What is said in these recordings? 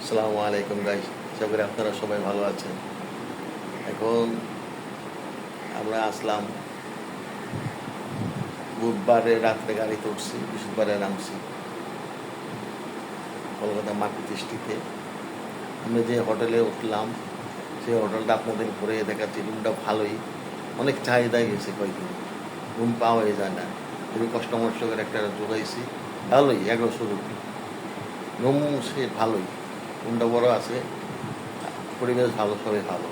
আসসালামু আলাইকুম আশা করি আপনারা সবাই ভালো আছেন। এখন আমরা আসলাম। বুধবারে রাত্রে গাড়িতে উঠছি বৃহস্পতিবারে নামছি। কলকাতা মার্কেট স্ট্রিটে আমরা যে হোটেলে উঠলাম, সেই হোটেলটা আপনাদের ঘুরে দেখাচ্ছি। রুমটা ভালোই। অনেক চাহিদা গেছে কয়েকদিন। রুম পাওয়া যায় না। খুবই কষ্ট মষ্ট করে একটা জোগাইছি ভালোই, এগারোশো রুপি। রুম সে ভালোই। রুমটা বড় আছে। পরিবেশ ভালো, সবাই ভালো।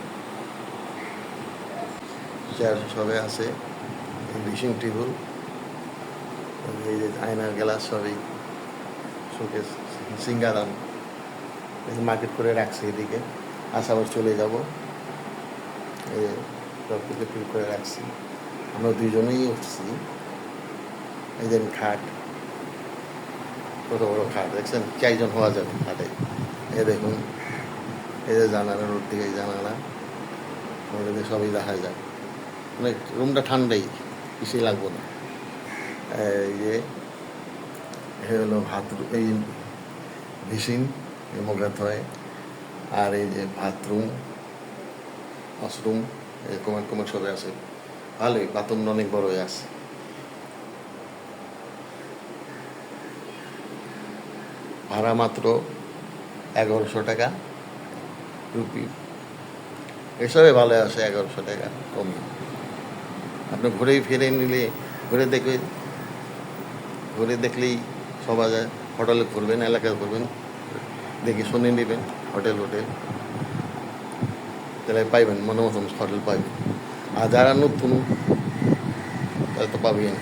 চেয়ার সবাই আছে ড্রেসিং টেবিল এই যে আয়নার গ্লাস সবই শোকেস সিঙ্গারাম মার্কেট করে রাখছে এদিকে। আবার চলে যাব। সব কিছু ফিল করে রাখছি। আমরা দুজনেই উঠছি। এই যে খাট কত বড় খাট, দেখছেন? চারজন হওয়া যাবে, খাটে। এ দেখুন, এই যে জানালা, রোড থেকে জানালা ওগুলো সবই দেখা যায়। মানে রুমটা ঠান্ডাই, কিছুই লাগবে না। এই যে হলো ভাত এই ভিসিন মোগাত হয় আর এই যে বাথরুম, ওয়াশরুম কমেন্ট কমেন্ট সবাই আছে। ভালোই, বাথরুম অনেক বড় হয়ে আছে। ভাড়া মাত্র এগারোশো টাকা রুপি। এসবে ভালো আছে এগারোশো টাকা কম। আপনি ঘুরে ফিরে নিলে, ঘুরে দেখবে ঘুরে দেখলেই সবাই হোটেলে ঘুরবেন, এলাকায় ঘুরবেন, দেখে শুনে নেবেন হোটেল হোটেল। তাহলে পাইবেন মনে মতন হোটেল পাইবেন। আর যারা নতুন, তাহলে তো পাবেন